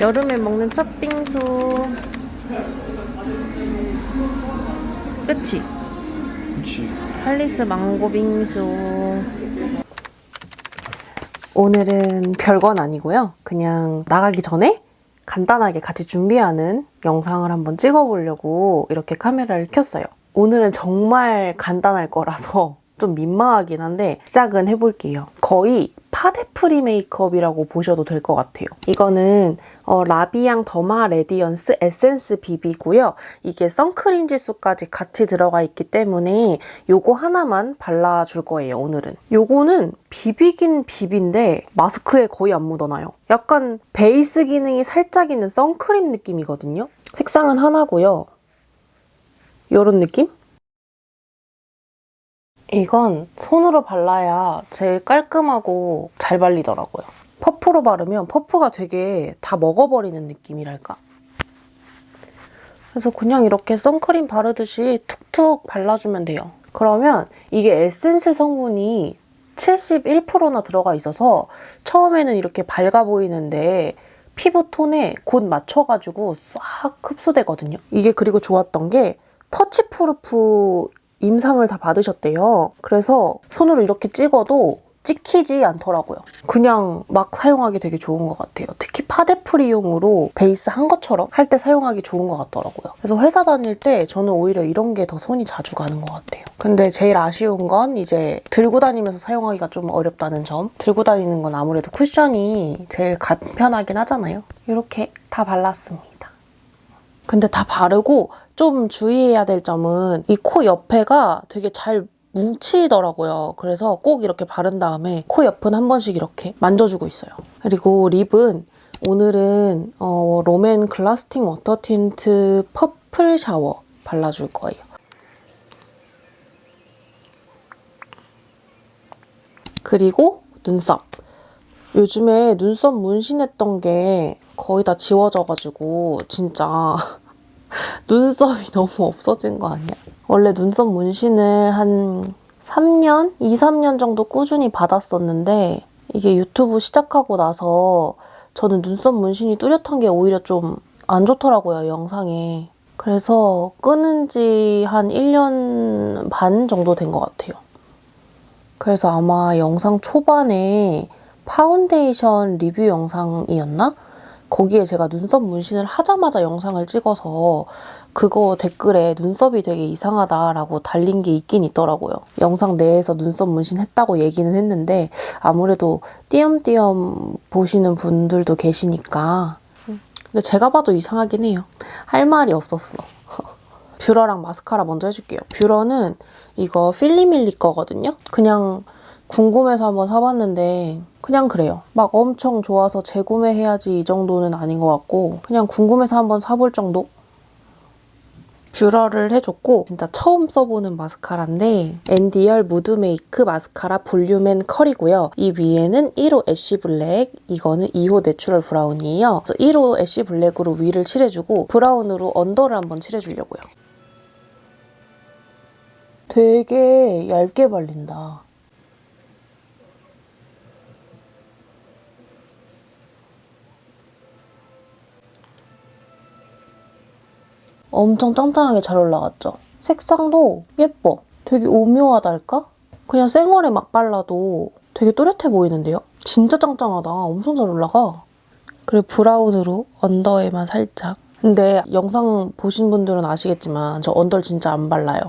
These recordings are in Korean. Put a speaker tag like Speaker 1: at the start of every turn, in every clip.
Speaker 1: 여름에 먹는 첫 빙수. 그치?
Speaker 2: 그렇지.
Speaker 1: 할리스 망고 빙수.
Speaker 3: 오늘은 별건 아니고요. 그냥 나가기 전에 간단하게 같이 준비하는 영상을 한번 찍어보려고 이렇게 카메라를 켰어요. 오늘은 정말 간단할 거라서 좀 민망하긴 한데 시작은 해볼게요. 거의 파데프리 메이크업이라고 보셔도 될 것 같아요. 이거는 어, 라비앙 더마 레디언스 에센스 비비고요. 이게 선크림 지수까지 같이 들어가 있기 때문에 요거 하나만 발라줄 거예요, 오늘은. 요거는 비비긴 비빈데 마스크에 거의 안 묻어나요. 약간 베이스 기능이 살짝 있는 선크림 느낌이거든요. 색상은 하나고요. 요런 느낌? 이건 손으로 발라야 제일 깔끔하고 잘 발리더라고요. 퍼프로 바르면 퍼프가 되게 다 먹어버리는 느낌이랄까? 그래서 그냥 이렇게 선크림 바르듯이 툭툭 발라주면 돼요. 그러면 이게 에센스 성분이 71%나 들어가 있어서 처음에는 이렇게 밝아 보이는데 피부 톤에 곧 맞춰가지고 싹 흡수되거든요. 이게 그리고 좋았던 게 터치프루프 임상을 다 받으셨대요. 그래서 손으로 이렇게 찍어도 찍히지 않더라고요. 그냥 막 사용하기 되게 좋은 것 같아요. 특히 파데프리용으로 베이스 한 것처럼 할 때 사용하기 좋은 것 같더라고요. 그래서 회사 다닐 때 저는 오히려 이런 게 더 손이 자주 가는 것 같아요. 근데 제일 아쉬운 건 이제 들고 다니면서 사용하기가 좀 어렵다는 점. 들고 다니는 건 아무래도 쿠션이 제일 간편하긴 하잖아요. 이렇게 다 발랐습니다. 근데 다 바르고 좀 주의해야 될 점은 이 코 옆에가 되게 잘 뭉치더라고요. 그래서 꼭 이렇게 바른 다음에 코 옆은 한 번씩 이렇게 만져주고 있어요. 그리고 립은 오늘은 어, 롬앤 글라스팅 워터 틴트 퍼플 샤워 발라줄 거예요. 그리고 눈썹. 요즘에 눈썹 문신했던 게 거의 다 지워져가지고 진짜 눈썹이 너무 없어진 거 아니야? 원래 눈썹 문신을 한 3년? 2, 3년 정도 꾸준히 받았었는데 이게 유튜브 시작하고 나서 저는 눈썹 문신이 뚜렷한 게 오히려 좀 안 좋더라고요, 영상에. 그래서 끊은 지 한 1년 반 정도 된 것 같아요. 그래서 아마 영상 초반에 파운데이션 리뷰 영상이었나? 거기에 제가 눈썹 문신을 하자마자 영상을 찍어서 그거 댓글에 눈썹이 되게 이상하다라고 달린 게 있긴 있더라고요. 영상 내에서 눈썹 문신 했다고 얘기는 했는데 아무래도 띄엄띄엄 보시는 분들도 계시니까 근데 제가 봐도 이상하긴 해요. 할 말이 없었어. 뷰러랑 마스카라 먼저 해줄게요. 뷰러는 이거 필리밀리 거거든요. 그냥 궁금해서 한번 사봤는데 그냥 그래요. 막 엄청 좋아서 재구매해야지 이 정도는 아닌 것 같고 그냥 궁금해서 한번 사볼 정도? 뷰러를 해줬고 진짜 처음 써보는 마스카라인데 앤디얼 무드 메이크 마스카라 볼륨 앤 컬이고요. 이 위에는 1호 애쉬 블랙, 이거는 2호 내추럴 브라운이에요. 그래서 1호 애쉬 블랙으로 위를 칠해주고 브라운으로 언더를 한번 칠해주려고요. 되게 얇게 발린다. 엄청 짱짱하게 잘 올라갔죠? 색상도 예뻐. 되게 오묘하달까? 그냥 생얼에 막 발라도 되게 또렷해 보이는데요? 진짜 짱짱하다. 엄청 잘 올라가. 그리고 브라운으로 언더에만 살짝. 근데 영상 보신 분들은 아시겠지만 저 언더를 진짜 안 발라요.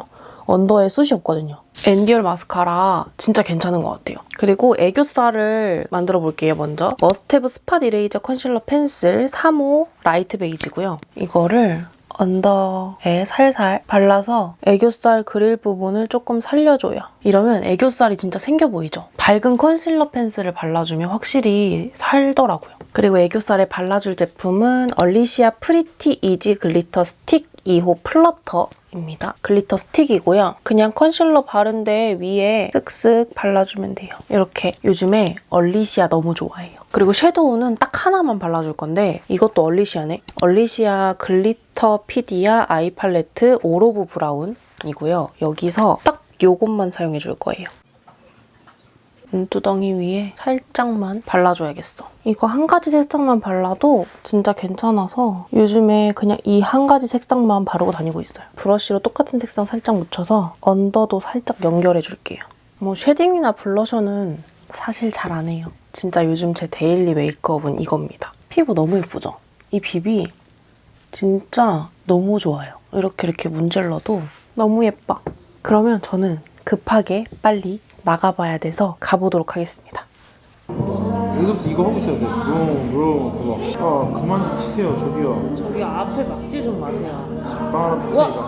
Speaker 3: 언더에 숱이 없거든요. 앤디얼 마스카라 진짜 괜찮은 것 같아요. 그리고 애교살을 만들어 볼게요, 먼저. 머스테브 스팟 이레이저 컨실러 펜슬 3호 라이트 베이지고요. 이거를 언더에 살살 발라서 애교살 그릴 부분을 조금 살려줘요. 이러면 애교살이 진짜 생겨 보이죠? 밝은 컨실러 펜슬을 발라주면 확실히 살더라고요. 그리고 애교살에 발라줄 제품은 얼리시아 프리티 이지 글리터 스틱 2호 플러터입니다. 글리터 스틱이고요. 그냥 컨실러 바른데 위에 쓱쓱 발라주면 돼요. 이렇게 요즘에 얼리시아 너무 좋아해요. 그리고 섀도우는 딱 하나만 발라줄 건데 이것도 얼리시아네. 얼리시아 글리터 피디아 아이 팔레트 오로브 브라운 이고요. 여기서 딱 요것만 사용해 줄 거예요. 눈두덩이 위에 살짝만 발라줘야겠어. 이거 한 가지 색상만 발라도 진짜 괜찮아서 요즘에 그냥 이 한 가지 색상만 바르고 다니고 있어요. 브러쉬로 똑같은 색상 살짝 묻혀서 언더도 살짝 연결해줄게요. 뭐 쉐딩이나 블러셔는 사실 잘 안 해요. 진짜 요즘 제 데일리 메이크업은 이겁니다. 피부 너무 예쁘죠? 이 비비 진짜 너무 좋아요. 이렇게 이렇게 문질러도 너무 예뻐. 그러면 저는 급하게 빨리 나가봐야 돼서 가보도록 하겠습니다.
Speaker 2: 여기서부터 이거 하고 있어야 돼. 브롱 브롱 봐봐. 아 그만 좀 치세요 저기요.
Speaker 3: 저기 앞에 막지 좀 마세요.
Speaker 2: 빵 하나 부탁이다.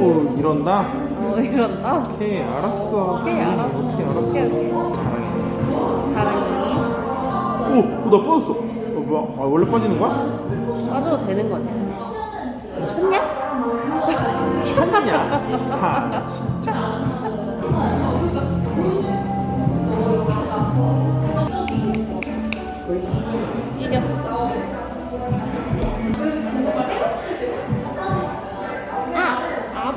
Speaker 2: 오 이런다?
Speaker 3: 어, 이런다?
Speaker 2: 오케이 알았어.
Speaker 3: 오케이, 알았어.
Speaker 2: 오케이 알았어.
Speaker 3: 오케이,
Speaker 2: 사랑해.
Speaker 3: 사랑이
Speaker 2: 오나 빠졌어. 어 뭐야? 아 원래 빠지는 거야?
Speaker 3: 빠져도 되는 거지. 쳤냐?
Speaker 2: 쳤냐? 하 진짜.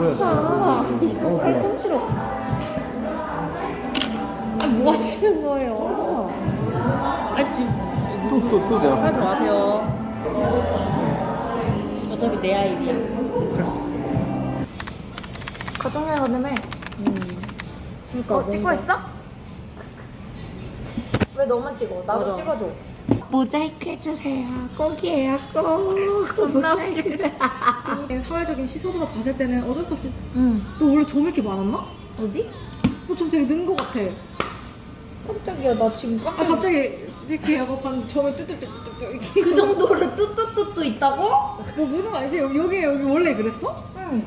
Speaker 3: 아!
Speaker 2: 어,
Speaker 3: 이거. 팔꿈치로. 아, 뭐 하시는 거예요? 아, 지금
Speaker 2: 또 또 또 내가
Speaker 3: 하지 마세요. 어차피 내 아이디야.
Speaker 2: 살짝.
Speaker 4: 가족여행 간다며?
Speaker 3: 그러니까
Speaker 4: 어, 찍고 있어? 왜 너만 찍어? 나도
Speaker 3: 맞아.
Speaker 4: 찍어줘. 모자이크 해주세요. 꼭이에요, 꼭. 모자이크.
Speaker 5: 사회적인 시선으로 봤을 때는 어쩔 수 없이
Speaker 4: 응.
Speaker 5: 너 원래 점 이렇게 많았나?
Speaker 4: 어디?
Speaker 5: 너점 되게 는거 같아.
Speaker 4: 깜짝이야, 나 지금
Speaker 5: 아
Speaker 4: 깜짝
Speaker 5: 갑자기 이렇게 약간 점을 뚜뚜뚜뚜뚜 이렇게
Speaker 4: 그 정도로 뚜뚜뚜뚜 있다고?
Speaker 5: 뭐 무는 거 아니지? 여기 여기 여기 원래 그랬어?
Speaker 4: 응.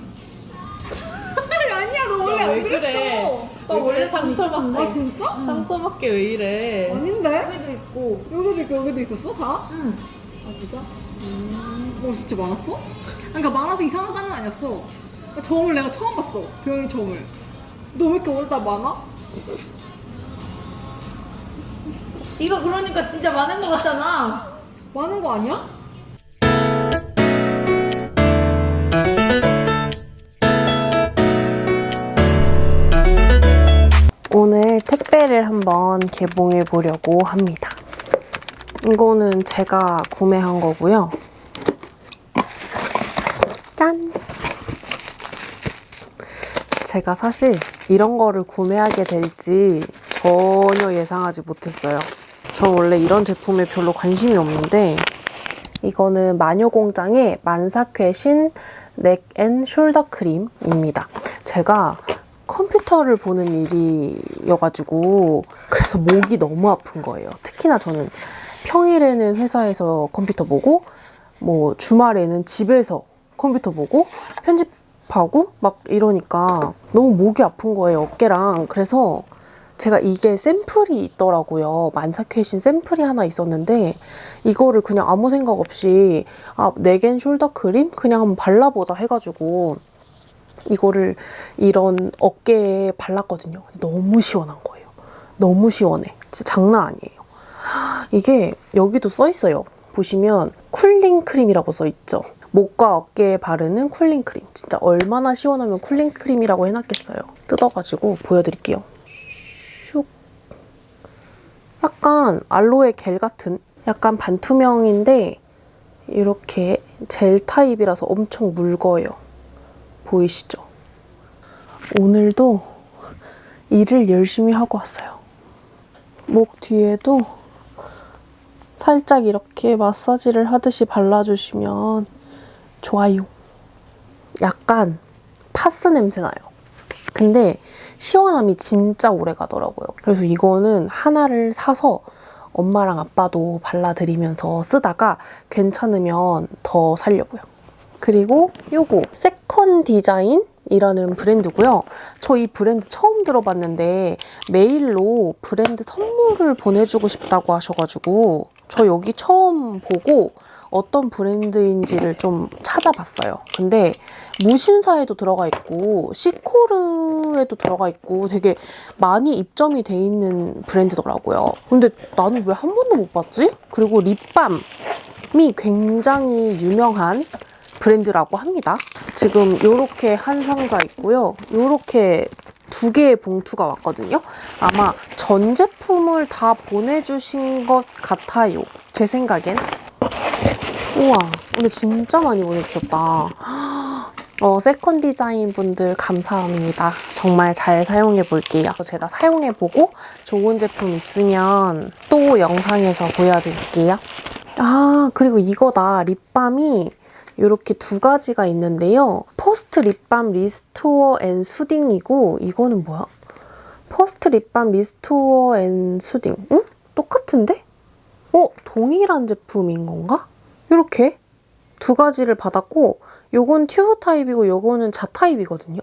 Speaker 5: 아니야 너 원래 안 그랬어.
Speaker 4: 나 원래 상처받네.
Speaker 5: 아 진짜?
Speaker 3: 상처밖에 왜 이래?
Speaker 5: 아닌데?
Speaker 4: 여기도 있고.
Speaker 5: 여기도 있고 여기도 있었어 다?
Speaker 4: 응.
Speaker 5: 아 진짜? 음. 어 진짜 많았어? 그러니까 많아서 이상하다는 아니었어. 점을 내가 처음 봤어. 도영이 점을. 너 왜 이렇게 오늘따라 많아?
Speaker 4: 이거 그러니까 진짜 많은 거 같잖아.
Speaker 5: 많은 거 아니야?
Speaker 3: 오늘 택배를 한번 개봉해 보려고 합니다. 이거는 제가 구매한 거고요. 짠! 제가 사실 이런 거를 구매하게 될지 전혀 예상하지 못했어요. 저 원래 이런 제품에 별로 관심이 없는데 이거는 마녀공장의 만사쾌 신넥 앤 숄더 크림입니다. 제가 컴퓨터를 보는 일이어가지고 그래서 목이 너무 아픈 거예요. 특히나 저는 평일에는 회사에서 컴퓨터 보고 뭐 주말에는 집에서 컴퓨터 보고 편집하고 막 이러니까 너무 목이 아픈 거예요 어깨랑. 그래서 제가 이게 샘플이 있더라고요. 만사쾌신 샘플이 하나 있었는데 이거를 그냥 아무 생각 없이 아 네겐 숄더 크림? 그냥 한번 발라보자 해가지고 이거를 이런 어깨에 발랐거든요. 너무 시원한 거예요. 너무 시원해. 진짜 장난 아니에요. 이게 여기도 써 있어요. 보시면 쿨링 크림이라고 써 있죠. 목과 어깨에 바르는 쿨링 크림. 진짜 얼마나 시원하면 쿨링 크림이라고 해놨겠어요. 뜯어가지고 보여드릴게요. 슉. 약간 알로에 겔 같은 약간 반투명인데 이렇게 젤 타입이라서 엄청 묽어요. 보이시죠? 오늘도 일을 열심히 하고 왔어요. 목 뒤에도 살짝 이렇게 마사지를 하듯이 발라주시면 좋아요. 약간 파스 냄새 나요. 근데 시원함이 진짜 오래 가더라고요. 그래서 이거는 하나를 사서 엄마랑 아빠도 발라드리면서 쓰다가 괜찮으면 더 살려고요. 그리고 요거 세컨 디자인 이라는 브랜드고요. 저 이 브랜드 처음 들어봤는데 메일로 브랜드 선물을 보내주고 싶다고 하셔가지고 저 여기 처음 보고 어떤 브랜드인지를 좀 찾아봤어요. 근데 무신사에도 들어가 있고 시코르에도 들어가 있고 되게 많이 입점이 돼 있는 브랜드더라고요. 근데 나는 왜 한 번도 못 봤지? 그리고 립밤이 굉장히 유명한 브랜드라고 합니다. 지금 이렇게 한 상자 있고요. 이렇게 두 개의 봉투가 왔거든요. 아마 전 제품을 다 보내주신 것 같아요. 제 생각엔. 우와, 오늘 진짜 많이 보내주셨다. 어, 세컨 디자인 분들 감사합니다. 정말 잘 사용해 볼게요. 제가 사용해 보고 좋은 제품 있으면 또 영상에서 보여드릴게요. 아, 그리고 이거다. 립밤이 이렇게 두 가지가 있는데요. 퍼스트 립밤 리스토어 앤 수딩이고 이거는 뭐야? 퍼스트 립밤 리스토어 앤 수딩. 응? 똑같은데? 어? 동일한 제품인 건가? 이렇게 두 가지를 받았고 요건 튜브 타입이고 요거는 자 타입이거든요.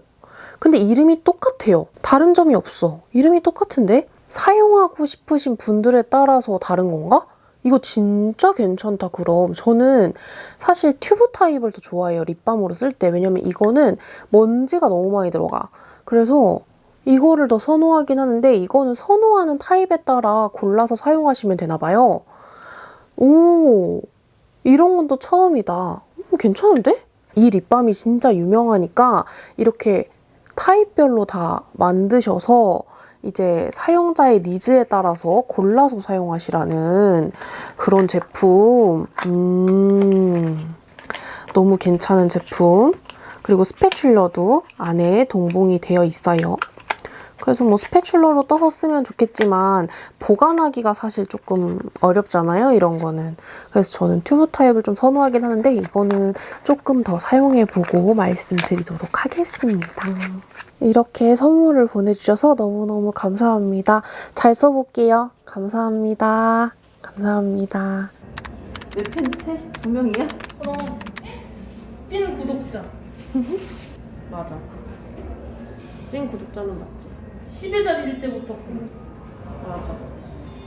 Speaker 3: 근데 이름이 똑같아요. 다른 점이 없어. 이름이 똑같은데? 사용하고 싶으신 분들에 따라서 다른 건가? 이거 진짜 괜찮다, 그럼. 저는 사실 튜브 타입을 더 좋아해요, 립밤으로 쓸 때. 왜냐면 이거는 먼지가 너무 많이 들어가. 그래서 이거를 더 선호하긴 하는데, 이거는 선호하는 타입에 따라 골라서 사용하시면 되나 봐요. 오, 이런 건 또 처음이다. 음, 괜찮은데? 이 립밤이 진짜 유명하니까 이렇게 타입별로 다 만드셔서 이제 사용자의 니즈에 따라서 골라서 사용하시라는 그런 제품. 음, 너무 괜찮은 제품. 그리고 스패출러도 안에 동봉이 되어 있어요. 그래서 뭐 스패출러로 떠서 쓰면 좋겠지만 보관하기가 사실 조금 어렵잖아요, 이런 거는. 그래서 저는 튜브 타입을 좀 선호하긴 하는데 이거는 조금 더 사용해보고 말씀드리도록 하겠습니다. 이렇게 선물을 보내주셔서 너무너무 감사합니다. 잘 써볼게요. 감사합니다. 감사합니다.
Speaker 1: 내 팬셋두 명이야?
Speaker 5: 그럼 찐 구독자.
Speaker 1: 맞아. 찐 구독자는 맞지.
Speaker 5: 10의 자리일 때부터
Speaker 1: 맞아.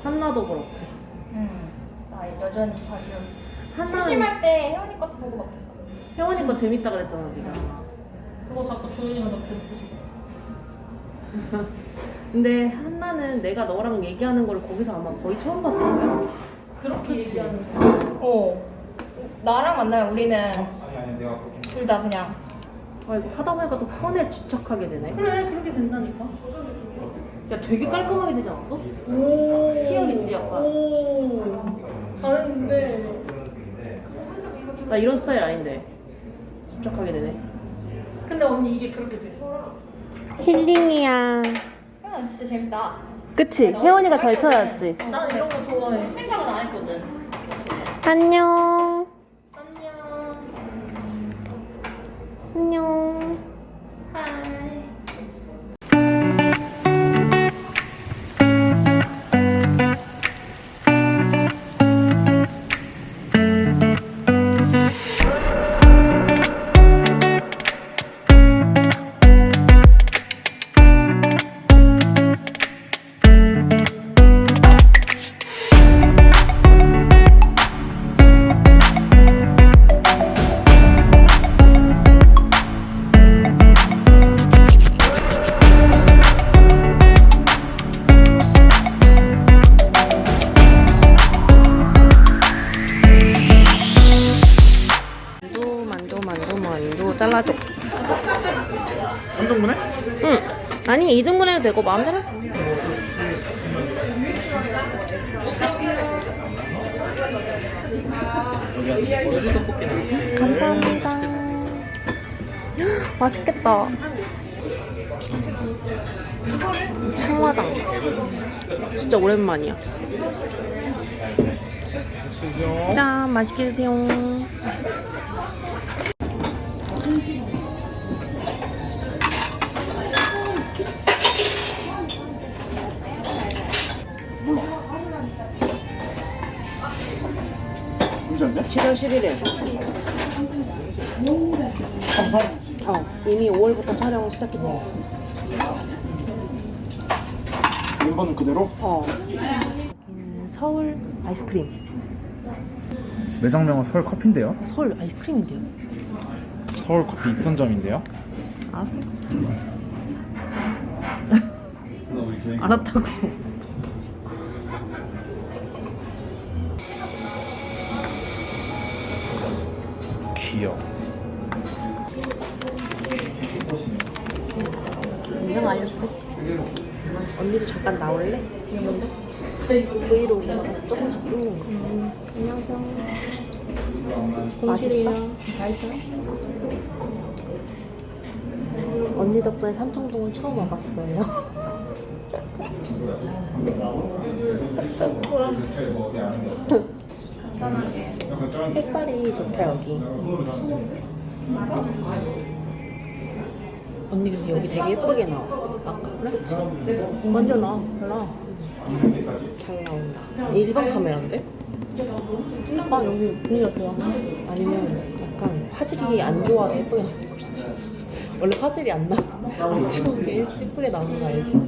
Speaker 1: 한나도 그렇고.
Speaker 4: 응. 나 여전히 자주.
Speaker 1: 한나는
Speaker 4: 심심할 때 혜원이 것도 보고 막 그랬어.
Speaker 1: 혜원이 거 재밌다 그랬잖아, 네가.
Speaker 5: 그거 자꾸 조연이가 나 괴롭히고 싶어.
Speaker 1: 근데 한나는 내가 너랑 얘기하는 걸 거기서 아마 거의 처음 봤을 거야.
Speaker 5: 그렇게
Speaker 1: 그치.
Speaker 5: 얘기하는 거.
Speaker 4: 어. 나랑 만나면 우리는 둘다 그냥
Speaker 1: 아 이거 하다 보니까 또 선에 집착하게 되네.
Speaker 5: 그래 그렇게 된다니까.
Speaker 1: 야 되게 깔끔하게 되지 않았어?
Speaker 5: 오.
Speaker 1: 희열 있지, 약간?
Speaker 5: 오. 잘했는데.
Speaker 1: 나 이런 스타일 아닌데. 집착하게 되네.
Speaker 5: 근데 언니 이게 그렇게 돼.
Speaker 3: 힐링이야.
Speaker 4: 혜원 진짜 재밌다.
Speaker 1: 그치? 혜원이가 잘 찾아왔지?
Speaker 5: 난 이런 거 좋아해.
Speaker 4: 생각은 안 했거든.
Speaker 3: 안녕.
Speaker 1: 만두 잘라줘.
Speaker 2: 3등분 해?
Speaker 1: 응. 아니 2등분 해도 되고 마음대로. 해.
Speaker 3: 감사합니다. 맛있겠다. 창화당. 진짜 오랜만이야. 짠, 맛있게 드세요.
Speaker 2: 괜찮네?
Speaker 1: 7월 11일. 어, 이미 5월부터 촬영 시작했네.
Speaker 2: 멤버는 그대로?
Speaker 1: 어. 여기는 서울 아이스크림.
Speaker 2: 매장명은 서울 커피인데요?
Speaker 1: 서울 아이스크림인데요.
Speaker 2: 서울 커피 익선점인데요?
Speaker 1: 알았어. 알았다고.
Speaker 2: 귀여워
Speaker 3: 브이로그 조금씩 찍는 거. 안녕하세요. 맛있어? 맛있어요? 언니 덕분에 삼청동을 처음 와봤어요. 햇살이 좋다 여기. 언니 근데 여기 되게 예쁘게 나왔어. 그렇지? 완전 나 달라. 잘 나온다. 일반 카메라인데? 아 여기 분위기가 좋아. 아니면 약간 화질이 안 좋아서 예쁘게 나오는 걸 수도 있어. 원래 화질이 안 나. 안 좋은데 예쁘게 나오는 거 알지?